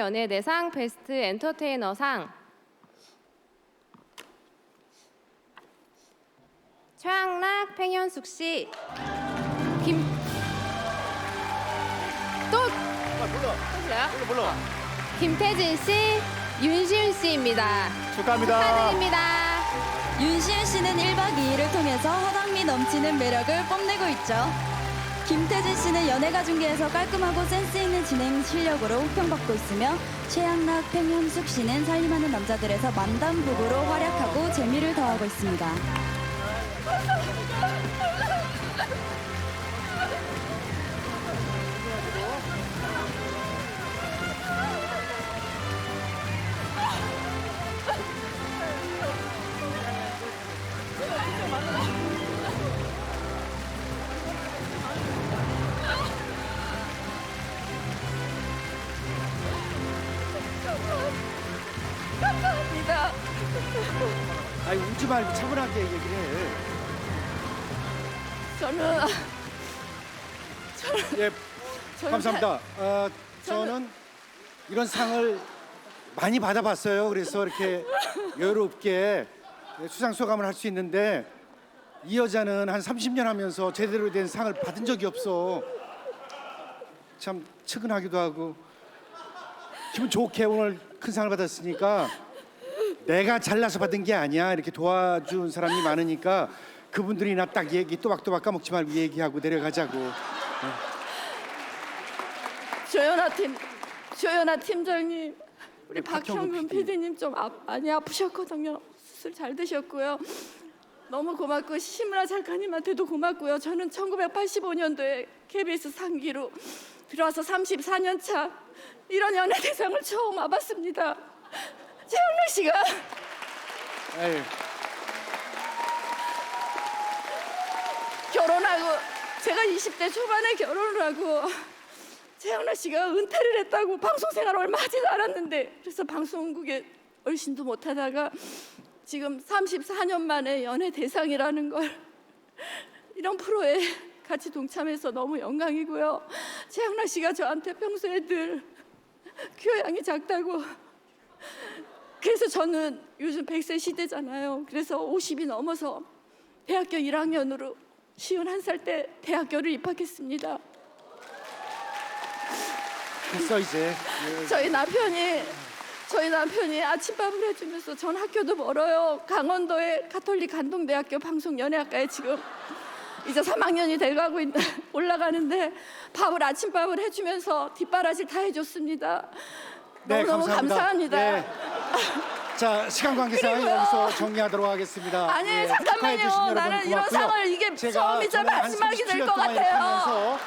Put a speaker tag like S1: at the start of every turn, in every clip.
S1: 연예대상 베스트 엔터테이너상 최양락, 팽현숙 씨, 김... 또!
S2: 아, 몰라.
S1: 또 불러요?
S2: 몰라, 몰라.
S1: 김태진 씨, 윤시윤 씨입니다.
S2: 축하합니다.
S1: 축하드립니다.
S3: 윤시은 씨는 1박 2일을 통해서 허당미 넘치는 매력을 뽐내고 있죠. 김태진 씨는 연예가 중계에서 깔끔하고 센스 있는 진행 실력으로 호평받고 있으며 최양락, 팽현숙 씨는 살림하는 남자들에서 만담 부부로 활약하고 재미를 더하고 있습니다.
S2: 아니, 웃지 말고 차분하게 얘기를 해.
S4: 저는
S2: 예,
S4: 저는
S2: 감사합니다. 어, 저는 이런 상을 많이 받아봤어요. 그래서 이렇게 여유롭게 수상 소감을 할 수 있는데 이 여자는 한 30년 하면서 제대로 된 상을 받은 적이 없어. 참 측은하기도 하고 기분 좋게 오늘 큰 상을 받았으니까 내가 잘나서 받은 게 아니야. 이렇게 도와준 사람이 많으니까 그분들이 나 딱 얘기 또박또박 까먹지 말고 얘기하고 내려가자고.
S4: 조연아 팀 조연아 팀장님 우리
S2: 박형근
S4: 박형근
S2: PD.
S4: PD님 좀 아, 많이 아프셨거든요. 수술 잘 되셨고요. 너무 고맙고 심은아 작가님한테도 고맙고요. 저는 1985년도에 KBS 상기로 들어와서 34년 차 이런 연예 대상을 처음 와봤습니다. 최영락 씨가. 결혼하고 제가 20대 초반에 결혼을 하고 최영락 씨가 은퇴를 했다고 방송 생활 얼마 하지도 않았는데 그래서 방송국에 얼씬도 못하다가 지금 34년 만에 연예 대상이라는 걸 이런 프로에 같이 동참해서 너무 영광이고요. 최영락 씨가 저한테 평소에 늘 교양이 작다고 그래서 저는 요즘 100세 시대잖아요. 그래서 50이 넘어서 대학교 1학년으로 쉬운 한 살 때 대학교를 입학했습니다.
S2: 됐어 이제. 예.
S4: 저희 남편이 저희 남편이 아침밥을 해주면서 전 학교도 멀어요. 강원도의 가톨릭 간동대학교 방송연예학과에 지금 이제 3학년이 돼가고 있, 올라가는데 밥을 아침밥을 해주면서 뒷바라지 다 해줬습니다.
S2: 네,
S4: 너무너무 감사합니다.
S2: 네. 자 시간 관계상
S4: 그리고요.
S2: 여기서 정리하도록 하겠습니다.
S4: 아니,
S2: 예,
S4: 잠깐만요.
S2: 축하해 주신 여러분
S4: 나는 이런
S2: 고맙고요.
S4: 상을 이게
S2: 제가
S4: 처음이자
S2: 정말 한
S4: 마지막이 될
S2: 37년
S4: 것
S2: 동안 이렇게
S4: 같아요.
S2: 하면서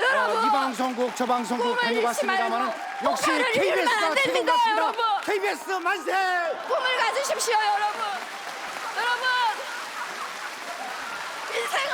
S4: 여러분,
S2: 어, 이 방송국 저 방송국
S4: 꿈을 잃지
S2: 다녀봤습니다만
S4: 말고
S2: 역시
S4: 목표를 잃으면
S2: KBS가
S4: 안
S2: 최고인
S4: 됩니다,
S2: 것 같습니다.
S4: 여러분.
S2: KBS 만세!
S4: 꿈을 가지십시오, 여러분. 여러분, 인생은